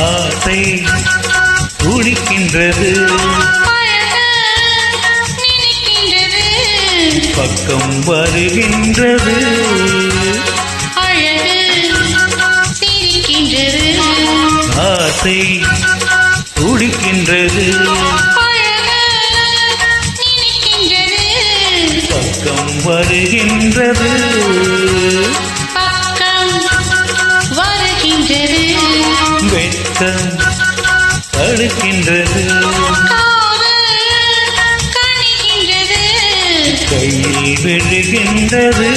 ஆசை துடிக்கின்றது அழகு நினைக்கின்றது. பக்கம் வருகின்றது. ஆசை துடிக்கின்றது பக்கம் வருகின்றது. வெட்கம் தடுக்கின்றது கையில் விழுகின்றது.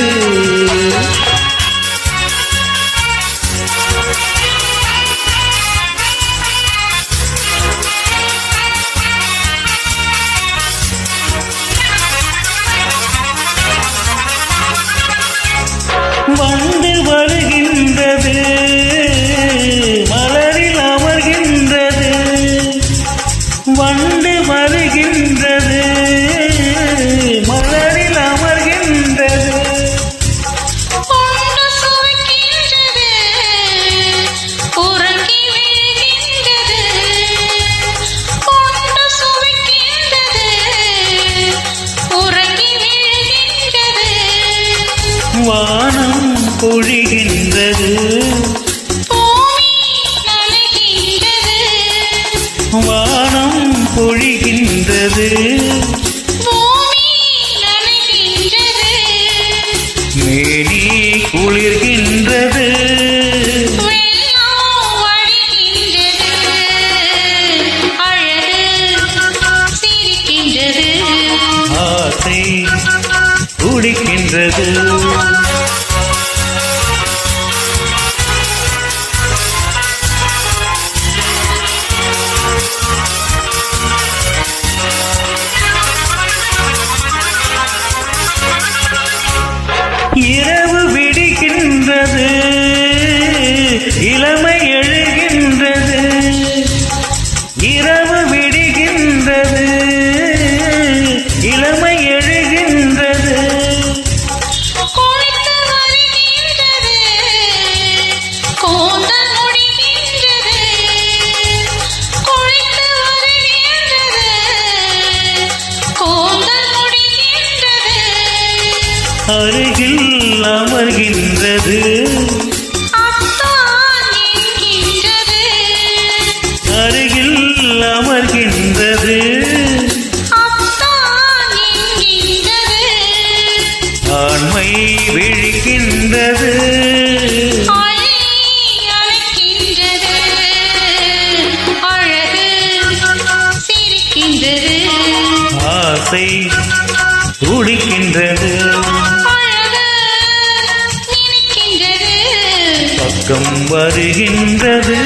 வானம் பொழிகின்றது. வானம் பொழிகின்றது. பூமி மேனி குளிர்கின்றது. வெள்ளம் வழிகின்றது துடிக்கின்றது இரவு விடுகின்றது. இளமை அருகில் அமர்கின்றது. அருகில் அமர்கின்றது. ஆண்மை விழிக்கின்றது. ஆசை துடிக்கின்றது. பக்கம் வருகின்றது.